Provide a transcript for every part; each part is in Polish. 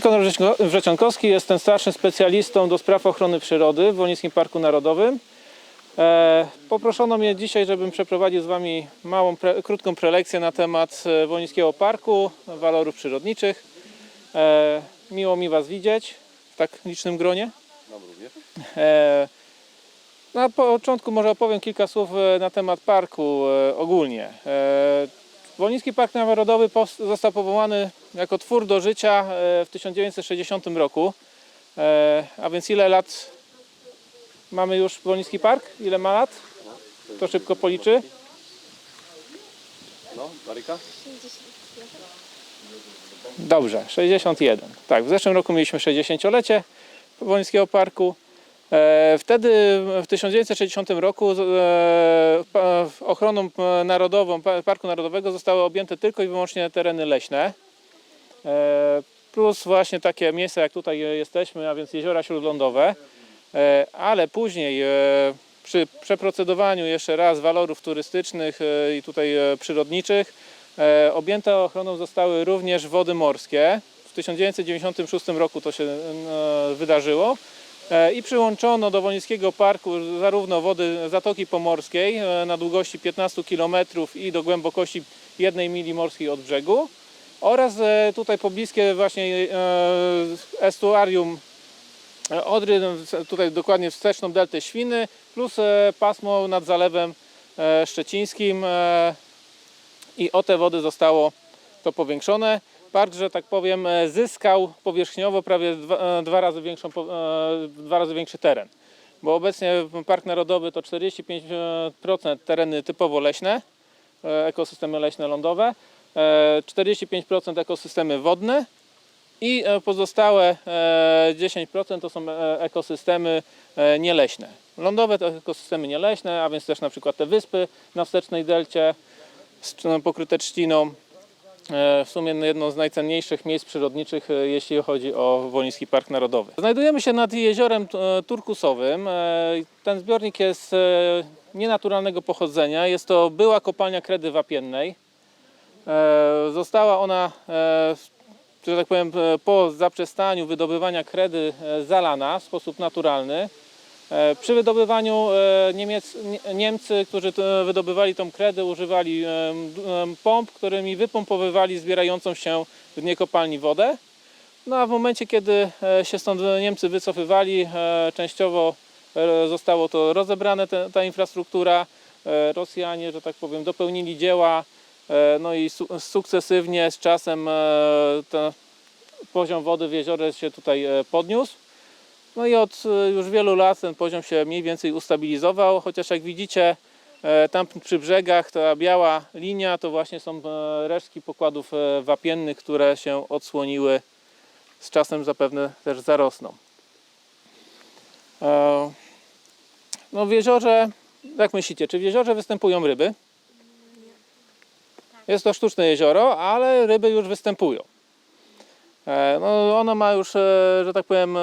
Wrzecionko- Wrzecionkowski, jestem starszym specjalistą do spraw ochrony przyrody w Wolnickim Parku Narodowym. E, poproszono mnie dzisiaj, żebym przeprowadził z Wami małą, pre, krótką prelekcję na temat e, Wolnickiego Parku, walorów przyrodniczych. E, miło mi Was widzieć w tak licznym gronie. Na początku może opowiem kilka słów na temat parku ogólnie. Wolnicki Park Narodowy został powołany jako twór do życia e, w 1960 roku. E, A więc ile lat mamy już Wolnicki Park? Ile ma lat? To szybko policzy. No, Baryka? Dobrze, 61. Tak, w zeszłym roku mieliśmy 60-lecie Wolnickiego Parku. E, Wtedy w 1960 roku e, ochroną e, narodową pa- Parku Narodowego zostały objęte tylko i wyłącznie tereny leśne. Plus właśnie takie miejsca jak tutaj jesteśmy, a więc jeziora śródlądowe. Ale później przy przeprocedowaniu jeszcze raz walorów turystycznych i tutaj przyrodniczych Objęte ochroną zostały również wody morskie. W 1996 roku to się wydarzyło i przyłączono do Wolnickiego Parku zarówno wody Zatoki Pomorskiej e, na długości 15 km i do głębokości 1 mili morskiej od brzegu oraz e, tutaj pobliskie właśnie e, estuarium e, Odry, w- tutaj dokładnie wsteczną deltę Świny plus e, pasmo nad Zalewem e, Szczecińskim e, i o te wody zostało to powiększone. Park, że tak powiem, e, zyskał powierzchniowo prawie dwa, e, dwa, razy, większą, e, dwa razy większy teren. Bo obecnie Park Narodowy to 45% tereny typowo leśne, ekosystemy leśne lądowe, e, 45% ekosystemy wodne i pozostałe e, 10% to są ekosystemy nieleśne. Lądowe to ekosystemy nieleśne, a więc też na przykład te wyspy na wstecznej delcie, z- pokryte trzciną. E, W sumie jedno z najcenniejszych miejsc przyrodniczych, e, jeśli chodzi o Woliński Park Narodowy. Znajdujemy się nad jeziorem e, turkusowym. Ten zbiornik jest nienaturalnego pochodzenia. Jest to była kopalnia kredy wapiennej. Została ona, że tak powiem, po zaprzestaniu wydobywania kredy zalana w sposób naturalny. E, Przy wydobywaniu e, Niemiec, Nie- Niemcy, którzy wydobywali tą kredę, używali em, pomp, którymi wypompowywali zbierającą się w dnie kopalni wodę. No a w momencie, kiedy e, się stąd Niemcy wycofywali, e, częściowo e, zostało to rozebrane, ta infrastruktura. E, Rosjanie, że tak powiem, dopełnili dzieła, e, no i su sukcesywnie z czasem e, ten poziom wody w jeziorze się tutaj e, podniósł. No i od e, już wielu lat ten poziom się mniej więcej ustabilizował, chociaż jak widzicie e, tam przy brzegach ta biała linia to właśnie są e, resztki pokładów wapiennych, które się odsłoniły z czasem zapewne też zarosną. No w jeziorze, jak myślicie, czy w jeziorze występują ryby? Jest to sztuczne jezioro, ale ryby już występują. No, ono ma już, że tak powiem,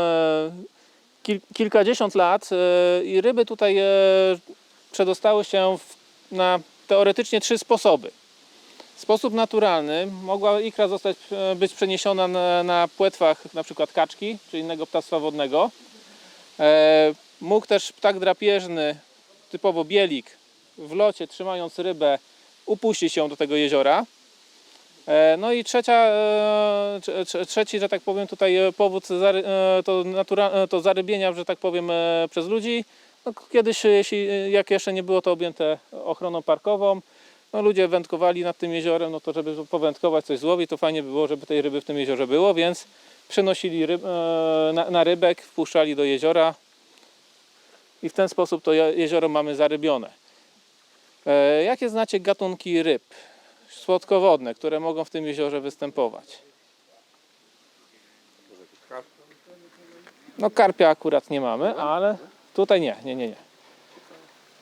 kil, kilkadziesiąt lat e, i ryby tutaj e, przedostały się w, na teoretycznie trzy sposoby. Sposób naturalny mogła ikra zostać, e, być przeniesiona na, na płetwach przykład kaczki czy innego ptactwa wodnego. E, Mógł też ptak drapieżny, typowo bielik, w locie trzymając rybę upuścić ją do tego jeziora. E, No i trzecia, e, trze- trze- trzeci, że tak powiem, tutaj e, powód to, natura, to zarybienia, że tak powiem, przez ludzi. No, kiedyś, jeśli, jak jeszcze nie było to objęte ochroną parkową, no, ludzie wędkowali nad tym jeziorem, no to żeby powędkować, coś złowić, to fajnie by było, żeby tej ryby w tym jeziorze było, więc przenosili ryb, na, na rybek, wpuszczali do jeziora i w ten sposób to je- jezioro mamy zarybione. Jakie znacie gatunki ryb? Słodkowodne, które mogą w tym jeziorze występować. No karpia akurat nie mamy, ale tutaj nie, nie, nie, nie.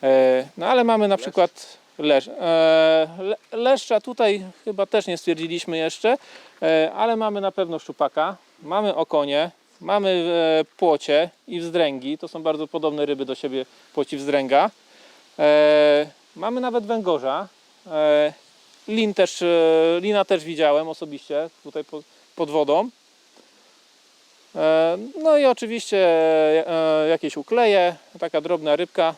E, No ale mamy na przykład lesz, e, le, leszcza tutaj chyba też nie stwierdziliśmy jeszcze, e, ale mamy na pewno szczupaka, mamy okonie, mamy płocie i wzdręgi, to są bardzo podobne ryby do siebie, płoci wzdręga. Mamy nawet węgorza, Lin też, e, lina też widziałem osobiście tutaj pod, wodą. E, No i oczywiście e, jakieś ukleje, taka drobna rybka,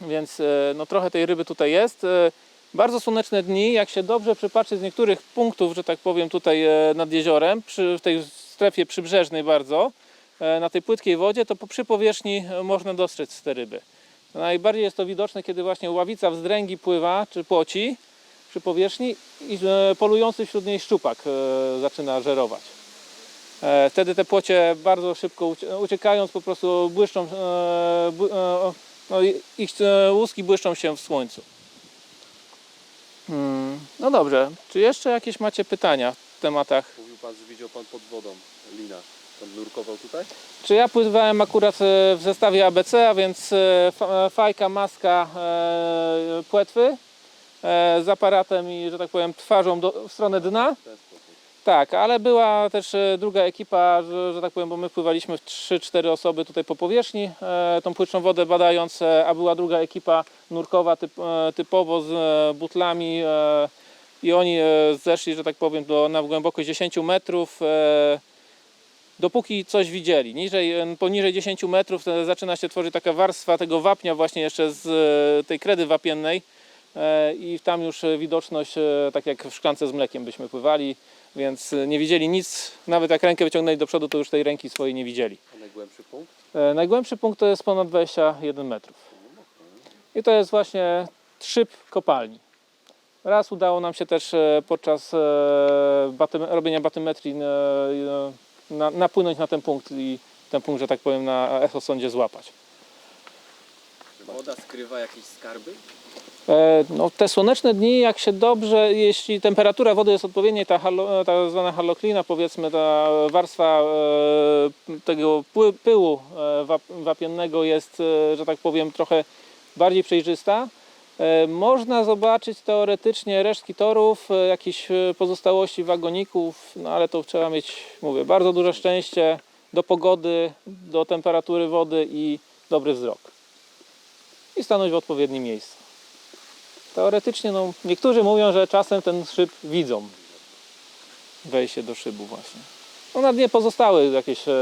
więc no trochę tej ryby tutaj jest. Bardzo słoneczne dni, jak się dobrze przypatrzy z niektórych punktów, że tak powiem tutaj nad jeziorem, przy, w tej strefie przybrzeżnej bardzo, na tej płytkiej wodzie, to przy powierzchni można dostrzec te ryby. Najbardziej jest to widoczne, kiedy właśnie ławica wzdręgi pływa, czy płoci przy powierzchni i e, polujący wśród niej szczupak e, zaczyna żerować. E, Wtedy te płocie bardzo szybko ucie- uciekając po prostu błyszczą, bły- no, ich łuski błyszczą się w słońcu. Hmm, No dobrze, czy jeszcze jakieś macie pytania w tematach? Mówił pan, że widział pan pod wodą lina. Pan nurkował tutaj? Czy ja pływałem akurat w zestawie ABC, a więc fa- fajka, maska, płetwy z aparatem i, że tak powiem, twarzą do, w stronę dna. Tak, ale była też e, druga ekipa, że, że tak powiem, bo my pływaliśmy w 3-4 osoby tutaj po powierzchni, e, tą płytszą wodę badając, e, a była druga ekipa nurkowa typ, e, typowo z e, butlami e, i oni e, zeszli, że tak powiem, do, na głębokość 10 metrów. E, dopóki coś widzieli. Niżej, e, poniżej 10 metrów e, zaczyna się tworzyć taka warstwa tego wapnia właśnie jeszcze z e, tej kredy wapiennej e, i tam już e, widoczność, e, tak jak w szklance z mlekiem byśmy pływali, więc e, nie widzieli nic, nawet jak rękę wyciągnęli do przodu, to już tej ręki swojej nie widzieli. A najgłębszy punkt? E, Najgłębszy punkt to jest ponad 21 metrów. I to jest właśnie szyb kopalni. Raz udało nam się też e, podczas e, robienia batymetrii e, e, na, napłynąć na ten punkt i ten punkt, że tak powiem, na echosondzie złapać. Woda skrywa jakieś skarby? E, No, te słoneczne dni, jak się dobrze, jeśli temperatura wody jest odpowiednia, ta, halo, ta zwana haloklina, powiedzmy, ta warstwa e, tego pyłu e, wap, wapiennego jest, że tak powiem, trochę bardziej przejrzysta. Można zobaczyć teoretycznie resztki torów, jakieś pozostałości wagoników, no ale to trzeba mieć, mówię, bardzo duże szczęście do pogody, do temperatury wody i dobry wzrok. I stanąć w odpowiednim miejscu. Teoretycznie, no, niektórzy mówią, że czasem ten szyb widzą. Wejście do szybu właśnie. No na dnie pozostały jakieś e,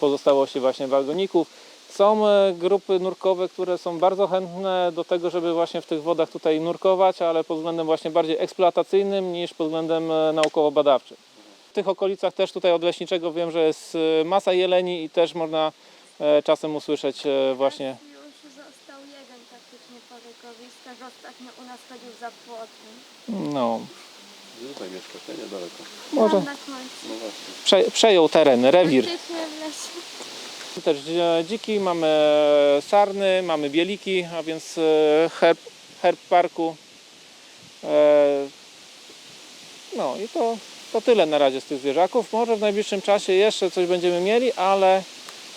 pozostałości właśnie wagoników. Są e, grupy nurkowe, które są bardzo chętne do tego, żeby właśnie w tych wodach tutaj nurkować, ale pod względem właśnie bardziej eksploatacyjnym niż pod względem e, naukowo-badawczym. W tych okolicach też tutaj od Leśniczego wiem, że jest masa jeleni i też można czasem usłyszeć właśnie Już został jeden praktycznie po wykowiskach. Ostatnio u nas chodził za płotem. no, Gdzie tutaj mieszkasz? Nie, niedaleko. Może. Tam na końcu. No właśnie. prze, przejął teren, rewir. W lesie. Też e, dziki, mamy sarny, mamy bieliki, a więc e, herb, herb parku. E, No i to, to tyle na razie z tych zwierzaków. Może w najbliższym czasie jeszcze coś będziemy mieli, ale,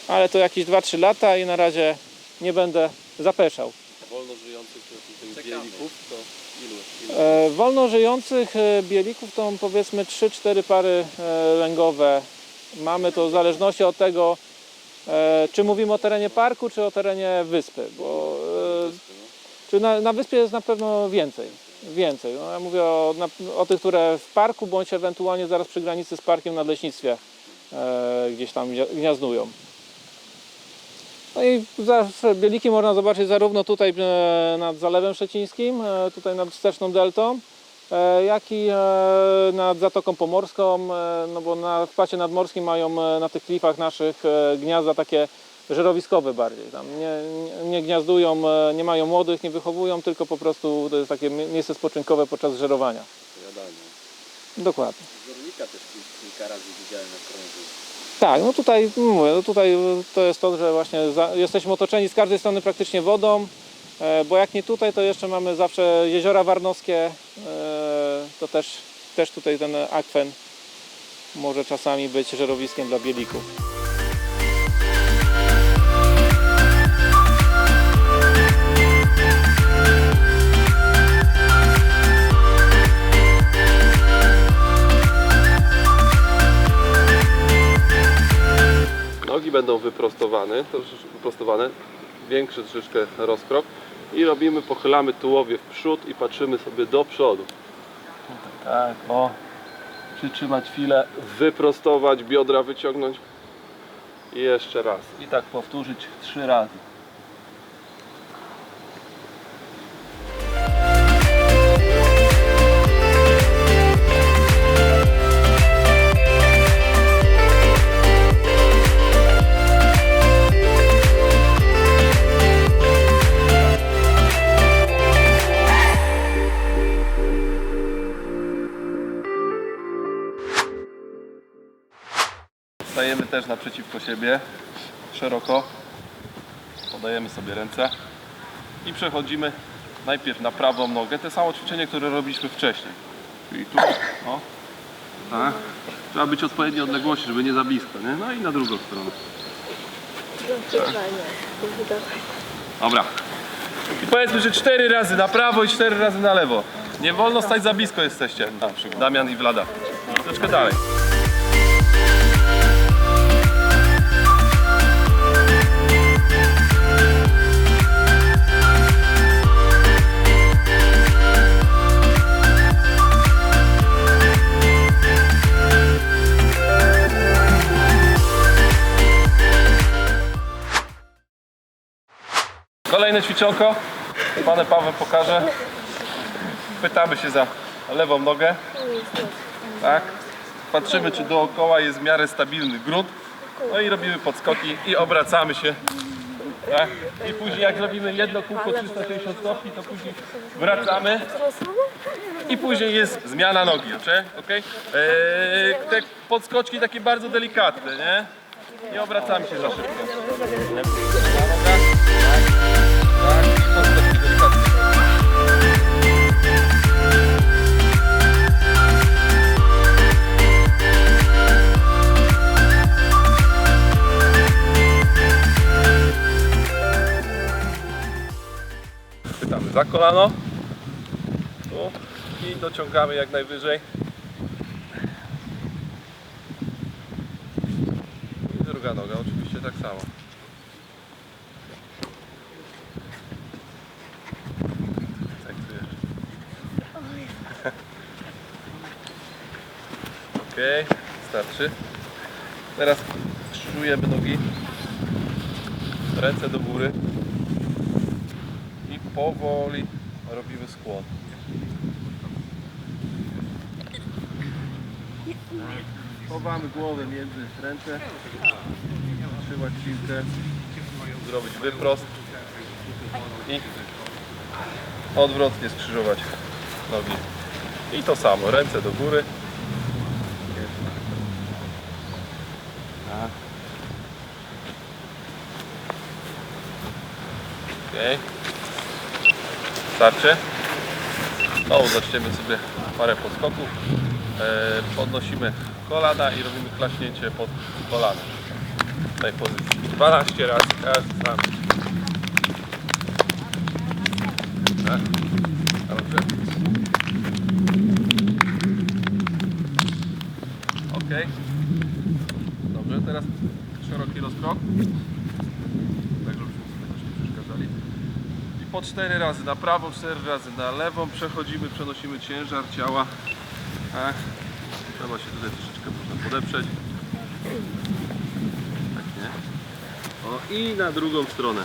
ale to jakieś 2-3 lata i na razie nie będę zapeszał. Wolno żyjących tych bielików to E, Wolno żyjących e, bielików to powiedzmy 3-4 pary e, lęgowe. Mamy to w zależności od tego, e, czy mówimy o terenie parku, czy o terenie wyspy, bo e, czy na, na wyspie jest na pewno więcej. Więcej. No, ja mówię o, o tych, które w parku, bądź ewentualnie zaraz przy granicy z parkiem na leśnictwie e, gdzieś tam gnia- gniazdują. No i bieliki można zobaczyć zarówno tutaj e, nad Zalewem Szczecińskim, e, tutaj nad Wsteczną Deltą, e, jak i nad Zatoką Pomorską, no bo na wpacie nadmorskim mają na tych klifach naszych gniazda takie żerowiskowe bardziej. Tam nie, nie, gniazdują, nie mają młodych, nie wychowują, tylko po prostu to jest takie mie- miejsce spoczynkowe podczas żerowania. Jadalnie. Dokładnie. Zornika też kil- kilka razy widziałem na krążu. Tak, no tutaj mówię, no tutaj to jest to, że właśnie za, jesteśmy otoczeni z każdej strony praktycznie wodą, e, bo jak nie tutaj, to jeszcze mamy zawsze jeziora warnowskie, e, to też, też tutaj ten akwen może czasami być żerowiskiem dla bielików. Nogi będą wyprostowane, wyprostowane, większy troszeczkę rozkrok i robimy, pochylamy tułowie w przód i patrzymy sobie do przodu. Tak, o. Przytrzymać chwilę, wyprostować, biodra wyciągnąć I jeszcze raz. I tak powtórzyć trzy razy. Też naprzeciwko siebie, szeroko. Podajemy sobie ręce i przechodzimy najpierw na prawą nogę. Te samo ćwiczenie, które robiliśmy wcześniej. Czyli tu, o, tak. Trzeba być odpowiedniej odległości, żeby nie za blisko, nie? No i na drugą stronę. Dobra. I powiedzmy, że cztery razy na prawo i cztery razy na lewo. Nie wolno stać za blisko jesteście. Damian i Vlada. Troszeczkę dalej. Kolejne ćwiczonko. Panem Pawłem pokaże. Pytamy się za lewą nogę. Tak. Patrzymy, czy dookoła jest w miarę stabilny grunt. No i robimy podskoki i obracamy się. Tak. I później jak robimy jedno kółko 360 stopni, to później wracamy. I później jest zmiana nogi, oczy? okay? eee, Te podskoczki takie bardzo delikatne, nie? Nie obracamy się za szybko. Za kolano. Tu. I dociągamy jak najwyżej. I druga noga oczywiście tak samo. Tak tu. Okej, starczy. Teraz skrzyżujemy nogi. Ręce do góry. Powoli robimy skłon. Chowamy głowę między ręce. Trzymać piłkę. Zrobić wyprost. I odwrotnie skrzyżować nogi. I to samo. Ręce do góry. Tak. Okej. Starczy. Znowu zaczniemy sobie parę podskoków. E, podnosimy kolana i robimy klaśnięcie pod kolanem. W tej pozycji. 12 razy każdy sam. Tak. Dobrze. Ok. Dobrze, teraz szeroki rozkrok. Tak, żebyśmy sobie też nie przeszkadzali. I po cztery razy na prawą, cztery razy na lewą przechodzimy, przenosimy ciężar ciała. Tak. Trzeba się tutaj troszeczkę można podeprzeć. Tak, nie? O, i na drugą stronę.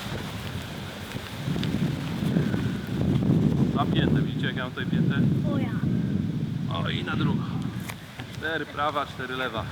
Napięte, widzicie jak ja mam tutaj pięte? O, i na drugą. Cztery prawa, cztery lewa.